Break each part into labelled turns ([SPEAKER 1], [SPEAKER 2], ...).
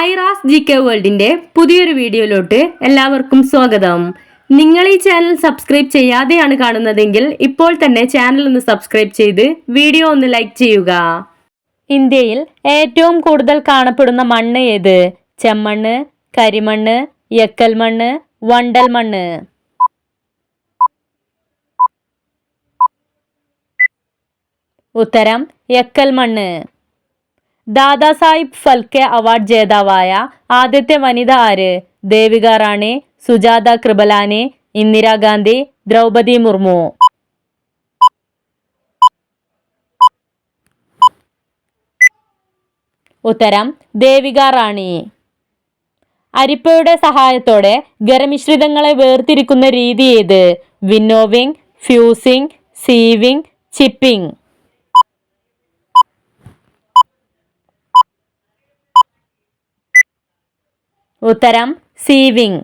[SPEAKER 1] Aira's G K വേൾഡിന്റെ പുതിയൊരു വീഡിയോയിലോട്ട് എല്ലാവർക്കും സ്വാഗതം. നിങ്ങൾ ഈ ചാനൽ സബ്സ്ക്രൈബ് ചെയ്യാതെയാണ് കാണുന്നതെങ്കിൽ ഇപ്പോൾ തന്നെ ചാനൽ ഒന്ന് സബ്സ്ക്രൈബ് ചെയ്ത് വീഡിയോ ഒന്ന് ലൈക്ക് ചെയ്യുക. ഇന്ത്യയിൽ ഏറ്റവും കൂടുതൽ കാണപ്പെടുന്ന മണ്ണ് ഏത്? ചെമ്മണ്ണ് കരിമണ്ണ് എക്കൽ മണ്ണ് വണ്ടൽ മണ്ണ് ഉത്തരം എക്കൽ മണ്ണ് ദാദാസാഹിബ് ഫൽക്കെ അവാർഡ് ജേതാവായ ആദ്യത്തെ വനിത ആര്? ദേവിക റാണി സുജാത കൃപലാനെ ഇന്ദിരാഗാന്ധി ദ്രൗപതി മുർമു. ഉത്തരം ദേവിക റാണി. അരിപ്പയുടെ സഹായത്തോടെ ഖരമിശ്രിതങ്ങളെ വേർതിരിക്കുന്ന രീതി ഏത്? Winnowing fusing sieving chipping. ഉത്തരം സീവിങ്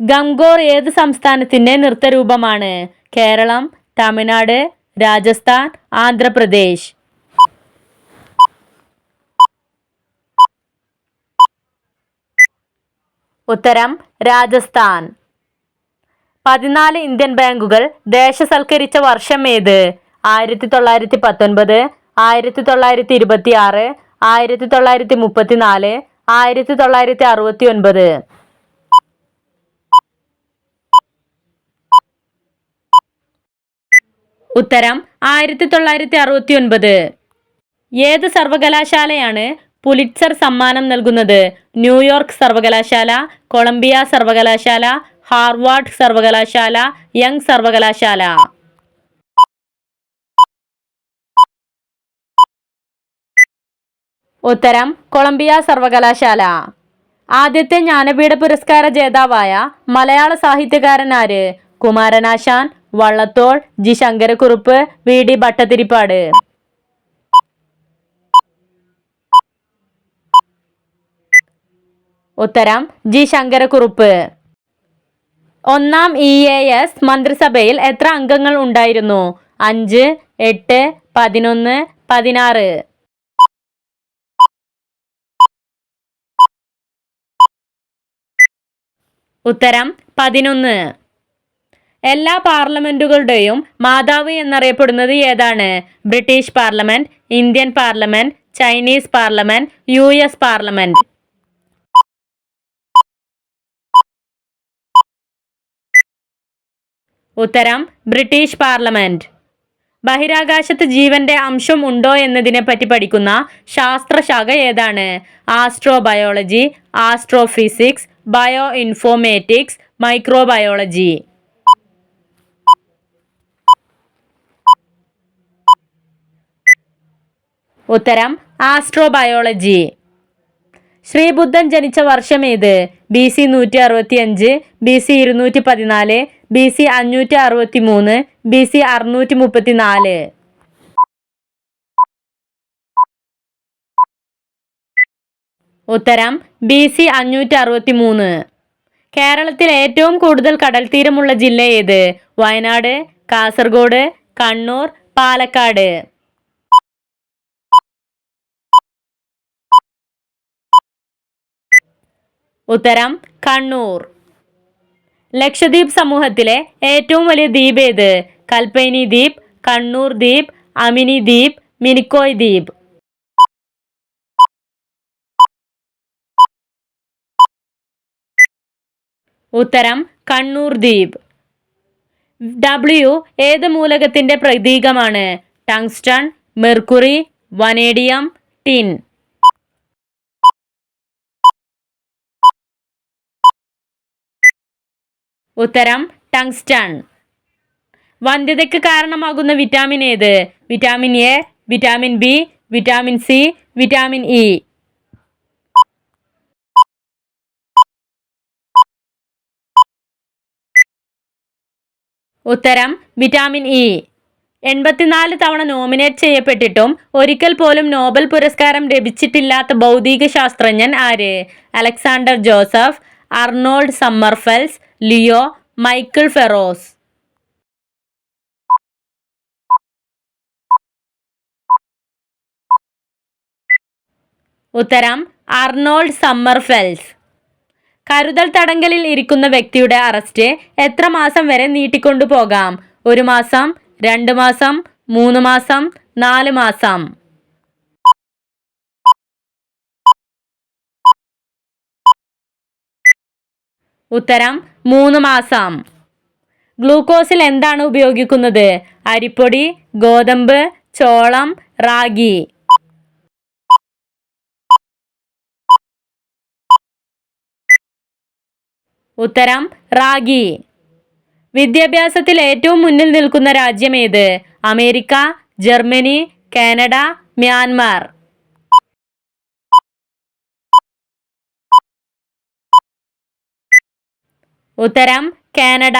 [SPEAKER 1] ഗംഗോർ ഏത് സംസ്ഥാനത്തിന്റെ നൃത്തരൂപമാണ്? കേരളം തമിഴ്നാട് രാജസ്ഥാൻ ആന്ധ്രാപ്രദേശ്. ഉത്തരം രാജസ്ഥാൻ. പതിനാല് ഇന്ത്യൻ ബാങ്കുകൾ ദേശസൽക്കരിച്ച വർഷം ഏത്? ആയിരത്തി തൊള്ളായിരത്തി പത്തൊൻപത് ആയിരത്തി തൊള്ളായിരത്തി ഇരുപത്തി ആറ് ആയിരത്തി തൊള്ളായിരത്തി മുപ്പത്തിനാല് ആയിരത്തി തൊള്ളായിരത്തി അറുപത്തി ഒൻപത് ഉത്തരം ആയിരത്തി തൊള്ളായിരത്തി അറുപത്തി ഒൻപത് ഏത് സർവകലാശാലയാണ് പുലിറ്റ്സർ സമ്മാനം നൽകുന്നത്? ന്യൂയോർക്ക് സർവകലാശാല കൊളംബിയ സർവകലാശാല ഹാർവാർഡ് സർവകലാശാല യങ് സർവകലാശാല. ഉത്തരം കൊളംബിയ സർവകലാശാല. ആദ്യത്തെ ജ്ഞാനപീഠ പുരസ്കാര ജേതാവായ മലയാള സാഹിത്യകാരൻ ആര്? Kumaranasan Vallathol G Sankara Kurup V D Bhattathiripad. ഉത്തരം ജി ശങ്കരക്കുറുപ്പ്. ഒന്നാം ഇ എ എസ് മന്ത്രിസഭയിൽ എത്ര അംഗങ്ങൾ ഉണ്ടായിരുന്നു? അഞ്ച് എട്ട് പതിനൊന്ന് പതിനാറ്. ഉത്തരം പതിനൊന്ന്. എല്ലാ പാർലമെന്റുകളുടെയും മാതാവ് എന്നറിയപ്പെടുന്നത് ഏതാണ്? British parliament Indian parliament Chinese parliament U S parliament. ഉത്തരം ബ്രിട്ടീഷ് പാർലമെന്റ്. ബഹിരാകാശത്ത് ജീവന്റെ അംശം ഉണ്ടോ എന്നതിനെ പറ്റി പഠിക്കുന്ന ശാസ്ത്രശാഖ ഏതാണ്? Astrobiology astrophysics bio informatics microbiology. ഉത്തരം ആസ്ട്രോബയോളജി. ശ്രീബുദ്ധൻ ജനിച്ച വർഷം ഏത്? ബി സി നൂറ്റി അറുപത്തി അഞ്ച് ബി സി ഇരുന്നൂറ്റി പതിനാല് ബി സി അഞ്ഞൂറ്റി അറുപത്തി മൂന്ന് ബി സി അറുന്നൂറ്റി മുപ്പത്തി നാല് ഉത്തരം ബി സി അഞ്ഞൂറ്റി അറുപത്തി മൂന്ന് കേരളത്തിൽ ഏറ്റവും കൂടുതൽ കടൽ തീരമുള്ള ജില്ല ഏത്? വയനാട് കാസർഗോഡ് കണ്ണൂർ പാലക്കാട്. ഉത്തരം കണ്ണൂർ. ലക്ഷദ്വീപ് സമൂഹത്തിലെ ഏറ്റവും വലിയ ദ്വീപ് ഏത്? കൽപ്പൈനി ദ്വീപ് കണ്ണൂർ ദ്വീപ് അമിനി ദ്വീപ് മിനിക്കോയ് ദ്വീപ്. ഉത്തരം കണ്ണൂർ ദ്വീപ്. ഡബ്ല്യു ഏത് മൂലകത്തിന്റെ പ്രതീകമാണ്? Tungsten mercury vanadium tin. ഉത്തരം ടങ്സ്റ്റൺ. വന്ധ്യതയ്ക്ക് കാരണമാകുന്ന വിറ്റാമിൻ ഏത്? Vitamin A vitamin B vitamin C vitamin E. ഉത്തരം വിറ്റാമിൻ ഇ. എൺപത്തിനാല് തവണ നോമിനേറ്റ് ചെയ്യപ്പെട്ടിട്ടും ഒരിക്കൽ പോലും നോബൽ പുരസ്കാരം ലഭിച്ചിട്ടില്ലാത്ത ഭൗതിക ശാസ്ത്രജ്ഞൻ ആര്? Alexander Joseph Arnold Sommerfeld Leo Michael ഫെറോസ്. ഉത്തരം അർണോൾഡ് സമ്മർഫെൽസ്. കരുതൽ തടങ്കലിൽ ഇരിക്കുന്ന വ്യക്തിയുടെ അറസ്റ്റ് എത്ര മാസം വരെ നീട്ടിക്കൊണ്ടു പോകാം? ഒരു മാസം രണ്ട് മാസം മൂന്ന് മാസം നാല് മാസം. ഉത്തരം മൂന്ന് മാസം. ഗ്ലൂക്കോസിൽ എന്താണ് ഉപയോഗിക്കുന്നത്? അരിപ്പൊടി ഗോതമ്പ് ചോളം റാഗി. ഉത്തരം റാഗി. വിദ്യാഭ്യാസത്തിൽ ഏറ്റവും മുന്നിൽ നിൽക്കുന്ന രാജ്യം ഏത്? America Germany Canada Myanmar. ഉത്തരം കാനഡ.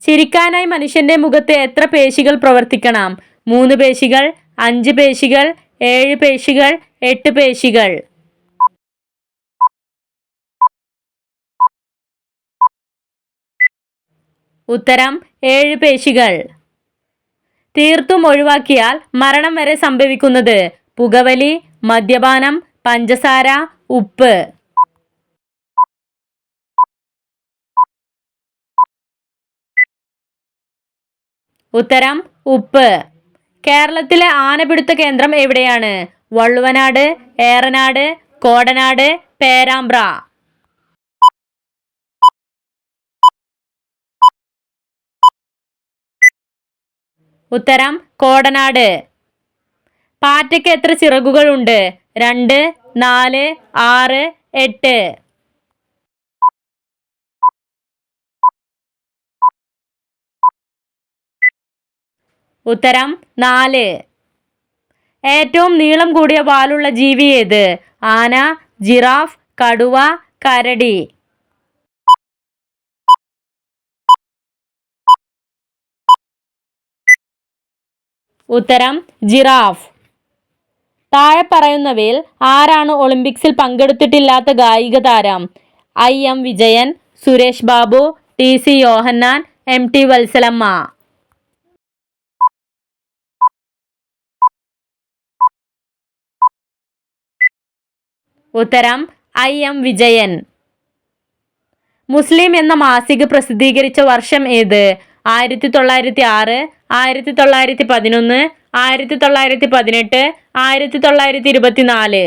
[SPEAKER 1] ചിരിക്കാനായി മനുഷ്യന്റെ മുഖത്ത് എത്ര പേശികൾ പ്രവർത്തിക്കണം? മൂന്ന് പേശികൾ അഞ്ച് പേശികൾ ഏഴ് പേശികൾ എട്ട് പേശികൾ. ഉത്തരം ഏഴ് പേശികൾ. തീർത്തും ഒഴിവാക്കിയാൽ മരണം വരെ സംഭവിക്കുന്നത് പുകവലി മദ്യപാനം പഞ്ചസാര ഉപ്പ്. ഉത്തരം ഉപ്പ്. കേരളത്തിലെ ആനപിടുത്ത കേന്ദ്രം എവിടെയാണ്? വള്ളുവനാട് ഏറനാട് കോടനാട് പേരാമ്പ്ര. ഉത്തരം കോടനാട്. പാറ്റയ്ക്ക് എത്ര ചിറകുകളുണ്ട്? രണ്ട് നാല് ആറ് എട്ട്. ഉത്തരം നാല്. ഏറ്റവും നീളം കൂടിയ വാലുള്ള ജീവി ഏത്? ആന ജിറാഫ് കടുവ കരടി. ഉത്തരം ജിറാഫ്. താഴെ പറയുന്നവയിൽ ആരാണ് ഒളിമ്പിക്സിൽ പങ്കെടുത്തിട്ടില്ലാത്ത കായിക താരം? I M Vijayan Suresh Babu T C Yohannan M T Valsalamma. ഉത്തരം ഐ എം വിജയൻ. മുസ്ലിം എന്ന മാസിക പ്രസിദ്ധീകരിച്ച വർഷം ഏത്? ആയിരത്തി തൊള്ളായിരത്തി ആറ് ആയിരത്തി തൊള്ളായിരത്തി പതിനൊന്ന് ആയിരത്തി തൊള്ളായിരത്തി പതിനെട്ട് ആയിരത്തി തൊള്ളായിരത്തി ഇരുപത്തിനാല്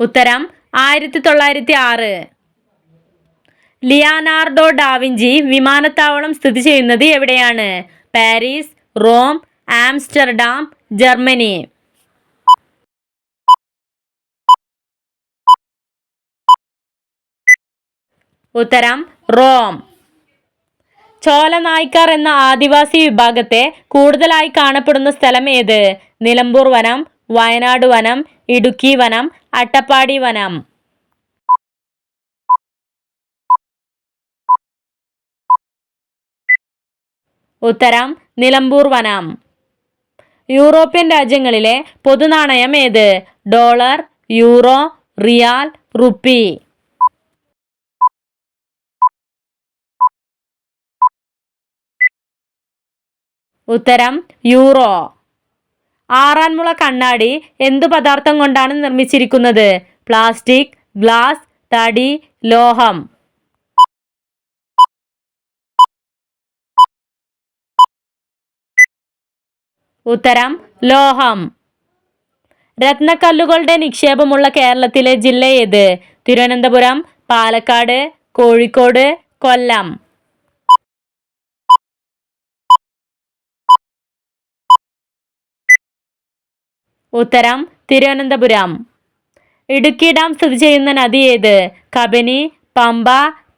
[SPEAKER 1] ഉത്തരം ആയിരത്തി തൊള്ളായിരത്തി ആറ് ലിയാനാർഡോ ഡാവിഞ്ചി വിമാനത്താവളം സ്ഥിതി ചെയ്യുന്നത് എവിടെയാണ്? Paris Rome Amsterdam Germany. ഉത്തരം റോം. ചോലനായ്ക്കാർ എന്ന ആദിവാസി വിഭാഗത്തെ കൂടുതലായി കാണപ്പെടുന്ന സ്ഥലം ഏത്? നിലമ്പൂർ വനം വയനാട് വനം ഇടുക്കി വനം അട്ടപ്പാടി വനം. ഉത്തരം നിലമ്പൂർ വനം. യൂറോപ്യൻ രാജ്യങ്ങളിലെ പൊതുനാണയം ഏത്? Dollar euro riyal rupee. ഉത്തരം യൂറോ. ആറാൻമുള കണ്ണാടി എന്തു പദാർത്ഥം കൊണ്ടാണ് നിർമ്മിച്ചിരിക്കുന്നത്? പ്ലാസ്റ്റിക് ഗ്ലാസ് തടി ലോഹം. ഉത്തരം ലോഹം. രത്നക്കല്ലുകളുടെ നിക്ഷേപമുള്ള കേരളത്തിലെ ജില്ല ഏത്? തിരുവനന്തപുരം പാലക്കാട് കോഴിക്കോട് കൊല്ലം. ഉത്തരം തിരുവനന്തപുരം. ഇടുക്കി ഡാം സ്ഥിതി ചെയ്യുന്ന നദി ഏത്? കബനി പമ്പ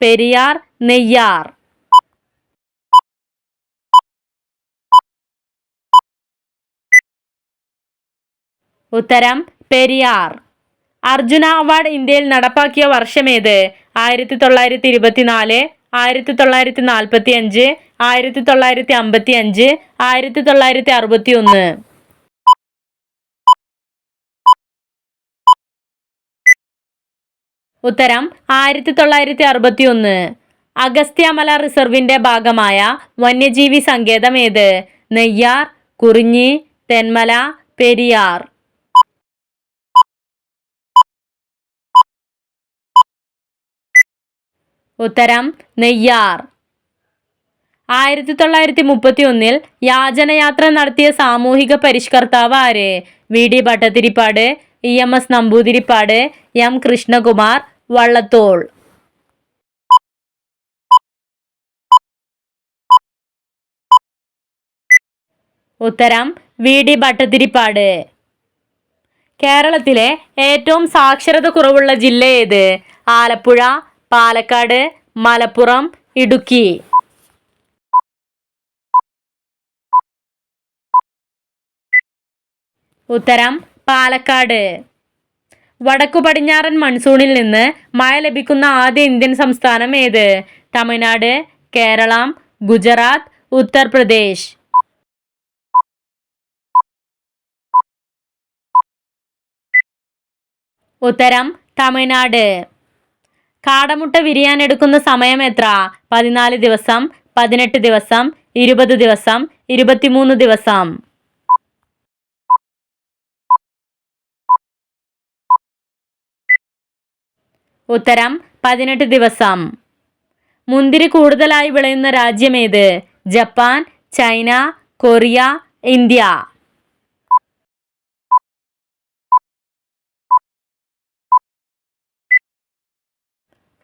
[SPEAKER 1] പെരിയാർ നെയ്യാർ. ഉത്തരം പെരിയാർ. അർജുന അവാർഡ് ഇന്ത്യയിൽ നടപ്പാക്കിയ വർഷമേത് ആയിരത്തി തൊള്ളായിരത്തി ഇരുപത്തിനാല് ആയിരത്തി തൊള്ളായിരത്തി നാൽപ്പത്തി അഞ്ച് ആയിരത്തി തൊള്ളായിരത്തി അമ്പത്തി അഞ്ച് ആയിരത്തി തൊള്ളായിരത്തി അറുപത്തി ഒന്ന് ഉത്തരം ആയിരത്തി തൊള്ളായിരത്തി അറുപത്തി ഒന്ന് അഗസ്ത്യമല റിസർവിന്റെ ഭാഗമായ വന്യജീവി സങ്കേതം ഏത്? നെയ്യാർ കുറിഞ്ഞി തെന്മല പെരിയാർ. ഉത്തരം നെയ്യാർ. ആയിരത്തി തൊള്ളായിരത്തി മുപ്പത്തി ഒന്നിൽ യാചനയാത്ര നടത്തിയ സാമൂഹിക പരിഷ്കർത്താവ് ആര്? V. D. Bhattathiripad E M S Namboodiripad M Krishnakumar Vallathol. ഉത്തരം വി ഡി ഭട്ടതിരിപ്പാട്. കേരളത്തിലെ ഏറ്റവും സാക്ഷരത കുറവുള്ള ജില്ല ഏത്? ആലപ്പുഴ പാലക്കാട് മലപ്പുറം ഇടുക്കി. ഉത്തരം പാലക്കാട്. വടക്കു പടിഞ്ഞാറൻ മൺസൂണിൽ നിന്ന് മഴ ലഭിക്കുന്ന ആദ്യ ഇന്ത്യൻ സംസ്ഥാനം ഏത്? തമിഴ്നാട് കേരളം ഗുജറാത്ത് ഉത്തർപ്രദേശ്. ഉത്തരം തമിഴ്നാട്. കാടമുട്ട വിരിയാനെടുക്കുന്ന സമയം എത്ര? പതിനാല് ദിവസം പതിനെട്ട് ദിവസം ഇരുപത് ദിവസം ഇരുപത്തിമൂന്ന് ദിവസം. ഉത്തരം പതിനെട്ട് ദിവസം. മുന്തിരി കൂടുതലായി വിളയുന്ന രാജ്യമേത് ജപ്പാൻ ചൈന കൊറിയ ഇന്ത്യ.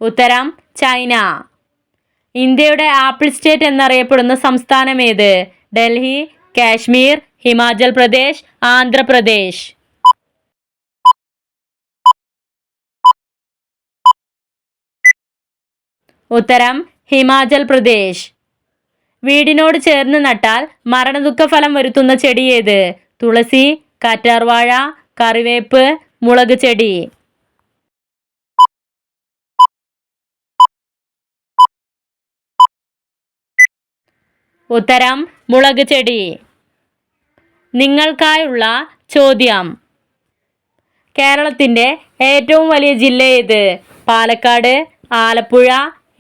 [SPEAKER 1] ഉത്തരം ചൈന. ഇന്ത്യയുടെ ആപ്പിൾ സ്റ്റേറ്റ് എന്നറിയപ്പെടുന്ന സംസ്ഥാനം ഏത്? ഡൽഹി കാശ്മീർ ഹിമാചൽ പ്രദേശ് ആന്ധ്രാപ്രദേശ്. ഉത്തരം ഹിമാചൽ പ്രദേശ്. വീടിനോട് ചേർന്ന് നട്ടാൽ മരണദുഃഖഫലം വരുത്തുന്ന ചെടി ഏത്? തുളസി കാറ്റാർവാഴ കറിവേപ്പ് മുളക് ചെടി. ഉത്തരം മുളക് ചെടി. നിങ്ങൾക്കായുള്ള ചോദ്യം. കേരളത്തിന്റെ ഏറ്റവും വലിയ ജില്ല ഏത്? പാലക്കാട് ആലപ്പുഴ